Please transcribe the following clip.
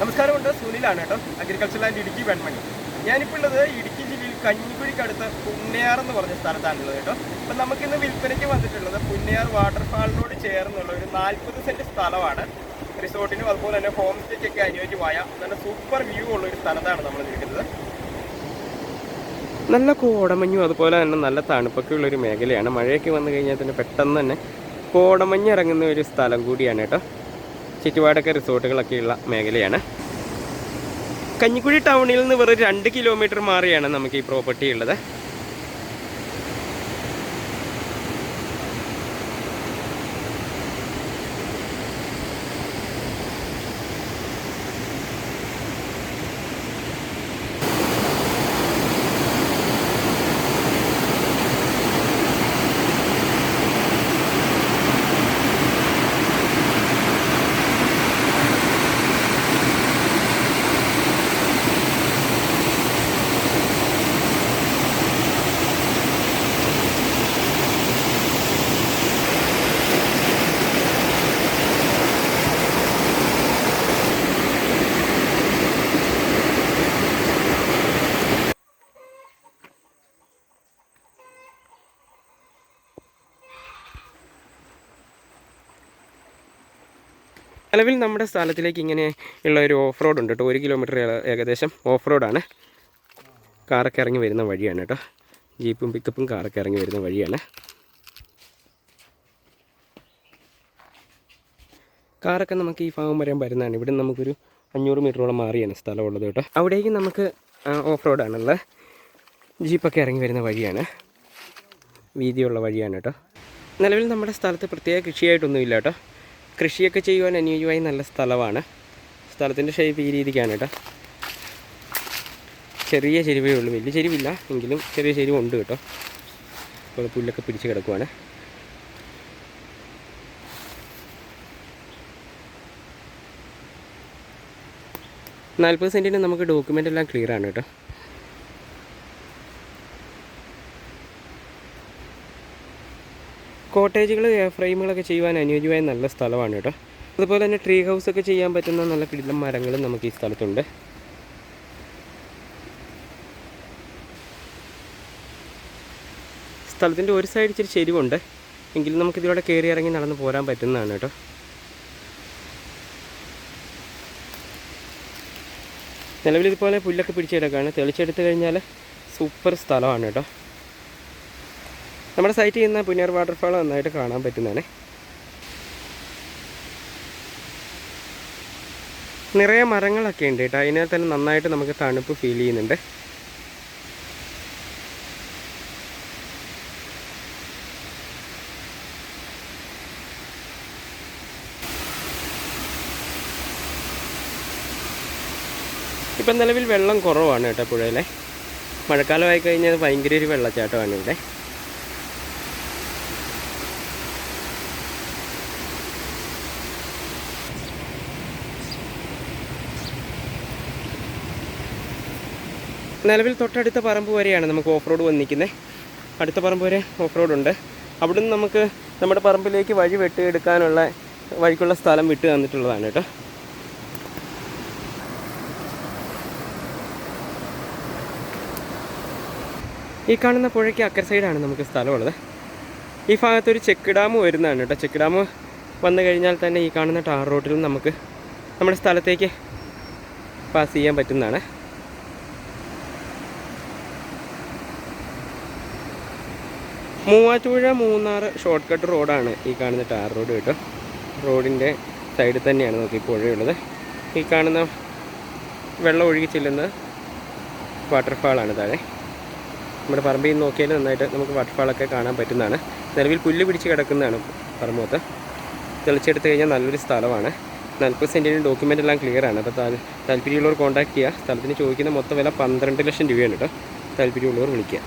നമസ്കാരമുണ്ട്. സുനിലാണ് കേട്ടോ. Agriculture land Idukki Venmony ഞാനിപ്പോൾ ഉള്ളത് ഇടുക്കി ജില്ലയിൽ കഞ്ഞിക്കുഴിക്കടുത്ത് പുന്നയാർ എന്ന് പറഞ്ഞ സ്ഥലത്താണുള്ളത് കേട്ടോ. അപ്പം നമുക്കിന്ന് വിൽപ്പനയ്ക്ക് വന്നിട്ടുള്ളത് പുന്നയാർ വാട്ടർഫാളിനോട് ചേർന്നുള്ള ഒരു നാൽപ്പത് സെന്റ് സ്ഥലമാണ്. റിസോർട്ടിനും അതുപോലെ തന്നെ ഹോം സ്റ്റേക്കൊക്കെ അനുയോജ്യമായ നല്ല സൂപ്പർ വ്യൂ ഉള്ള ഒരു സ്ഥലത്താണ് നമ്മൾ നിൽക്കുന്നത്. നല്ല കോടമഞ്ഞും അതുപോലെ തന്നെ നല്ല തണുപ്പൊക്കെ ഉള്ളൊരു മേഖലയാണ്. മഴയൊക്കെ വന്നു കഴിഞ്ഞാൽ തന്നെ പെട്ടെന്ന് തന്നെ കോടമഞ്ഞ് ഇറങ്ങുന്ന ഒരു സ്ഥലം കൂടിയാണ് കേട്ടോ. ചുറ്റുപാടൊക്കെ റിസോർട്ടുകളൊക്കെയുള്ള മേഖലയാണ്. കഞ്ഞിക്കുഴി ടൗണിൽ നിന്ന് വെറും രണ്ട് കിലോമീറ്റർ മാറിയാണ് നമുക്ക് ഈ പ്രോപ്പർട്ടി ഉള്ളത് നിലവിൽ നമ്മുടെ സ്ഥലത്തിലേക്ക് ഇങ്ങനെ ഉള്ള ഒരു ഓഫ് റോഡ് ഉണ്ട് കേട്ടോ. ഒരു കിലോമീറ്റർ ഏകദേശം ഓഫ് റോഡാണ് കാറൊക്കെ ഇറങ്ങി വരുന്ന വഴിയാണ് കേട്ടോ. ജീപ്പും പിക്കപ്പും കാറൊക്കെ ഇറങ്ങി വരുന്ന വഴിയാണ്. കാറൊക്കെ നമുക്ക് ഈ ഭാഗം വരാൻ വരുന്നതാണ്. ഇവിടെ നമുക്കൊരു അഞ്ഞൂറ് മീറ്ററോളം മാറിയാണ് സ്ഥലമുള്ളത് കേട്ടോ. അവിടേക്ക് നമുക്ക് ഓഫ് റോഡാണുള്ളത് ജീപ്പൊക്കെ ഇറങ്ങി വരുന്ന വഴിയാണ്. വീതിയുള്ള വഴിയാണ് കേട്ടോ. നിലവിൽ നമ്മുടെ സ്ഥലത്ത് പ്രത്യേക കൃഷിയായിട്ടൊന്നുമില്ല കേട്ടോ. കൃഷിയൊക്കെ ചെയ്യുവാൻ അനുയോജ്യമായി നല്ല സ്ഥലമാണ്. സ്ഥലത്തിന്റെ ഷേപ്പ് ഈ രീതിക്കാണ് കേട്ടോ. ചെറിയ ചെരുവേ ഉള്ളൂ. വലിയ ചെരുവില്ല. എങ്കിലും ചെറിയ ചെരുവുണ്ട് കേട്ടോ. ഇപ്പോൾ പുല്ലൊക്കെ പിടിച്ച് കിടക്കുവാണ്. നാൽപ്പത് സെന്റിന് നമുക്ക് ഡോക്യുമെന്റ് എല്ലാം ക്ലിയർ ആണ് കേട്ടോ. കോട്ടേജുകൾ ഫ്രെയിമുകളൊക്കെ ചെയ്യുവാൻ അനുയോജ്യമായ നല്ല സ്ഥലമാണ് കേട്ടോ. അതുപോലെ തന്നെ ട്രീ ഹൗസ് ഒക്കെ ചെയ്യാൻ പറ്റുന്ന നല്ല കിടിലം മരങ്ങളും നമുക്ക് ഈ സ്ഥലത്തുണ്ട്. സ്ഥലത്തിന്റെ ഒരു സൈഡ് ഇച്ചിരി ചെരിവുണ്ട്. എങ്കിലും നമുക്കിതിലൂടെ കയറി ഇറങ്ങി നടന്ന് പോരാൻ പറ്റുന്നതാണ് കേട്ടോ. നിലവിൽ ഇതുപോലെ പുല്ലൊക്കെ പിടിച്ചെടുക്കുകയാണ് തെളിച്ചെടുത്ത് കഴിഞ്ഞാൽ സൂപ്പർ സ്ഥലമാണ് കേട്ടോ. നമ്മുടെ സൈറ്റിൽ നിന്ന് പുന്നേർ വാട്ടർഫാൾ നന്നായിട്ട് കാണാൻ പറ്റുന്നതാണ്. നിറയെ മരങ്ങളൊക്കെ ഉണ്ട് കേട്ടോ. അതിനാൽ തന്നെ നന്നായിട്ട് നമുക്ക് തണുപ്പ് ഫീൽ ചെയ്യുന്നുണ്ട്. ഇപ്പം നിലവിൽ വെള്ളം കുറവാണ് കേട്ടോ പുഴയിലെ. മഴക്കാലമായി കഴിഞ്ഞാൽ ഭയങ്കര ഒരു വെള്ളച്ചാട്ടമാണ് ഇവിടെ. നിലവിൽ തൊട്ടടുത്ത പറമ്പ് വരെയാണ് നമുക്ക് ഓഫ് റോഡ് വന്നിരിക്കുന്നത് അടുത്ത പറമ്പ് വരെ ഓഫ് റോഡ് ഉണ്ട്. അവിടുന്ന് നമുക്ക് നമ്മുടെ പറമ്പിലേക്ക് വഴി വെട്ടിയെടുക്കാനുള്ള വഴിക്കുള്ള സ്ഥലം വിട്ട് തന്നിട്ടുള്ളതാണ് കേട്ടോ. ഈ കാണുന്ന പുഴയ്ക്ക് അക്കര സൈഡാണ് നമുക്ക് സ്ഥലമുള്ളത്. ഈ ഭാഗത്തൊരു ചെക്ക് ഡാം വരുന്നതാണ് കേട്ടോ. ചെക്ക് ഡാം വന്നു കഴിഞ്ഞാൽ തന്നെ ഈ കാണുന്ന ടാർ റോഡിലും നമുക്ക് നമ്മുടെ സ്ഥലത്തേക്ക് പാസ് ചെയ്യാൻ പറ്റുന്നതാണ്. മൂവാറ്റുപുഴ മൂന്നാർ ഷോർട്ട് കട്ട് റോഡാണ് ഈ കാണുന്ന ടാർ റോഡ് കേട്ടോ. റോഡിന്റെ സൈഡിൽ തന്നെയാണ് നോക്കി പുഴയുള്ളത്. ഈ കാണുന്ന വെള്ളം ഒഴുകി ചെല്ലുന്ന വാട്ടർഫാളാണ് താഴെ. നമ്മുടെ പറമ്പിൽ നിന്ന് നോക്കിയാൽ നന്നായിട്ട് നമുക്ക് വാട്ടർഫാളൊക്കെ കാണാൻ പറ്റുന്നതാണ്. നിലവിൽ പുല്ല് പിടിച്ച് കിടക്കുന്നതാണ് പറമ്പത്ത് തെളിച്ചെടുത്ത് കഴിഞ്ഞാൽ നല്ലൊരു സ്ഥലമാണ്. നാൽപ്പത് സെന്റിന് ഡോക്യുമെന്റ് എല്ലാം ക്ലിയറാണ് അപ്പോൾ താല്പര്യമുള്ളവർ കോൺടാക്ട് ചെയ്യുക. സ്ഥലത്തിന് ചോദിക്കുന്ന മൊത്തം വില പന്ത്രണ്ട് ലക്ഷം രൂപയാണ് കേട്ടോ. താല്പര്യമുള്ളവർ വിളിക്കുക.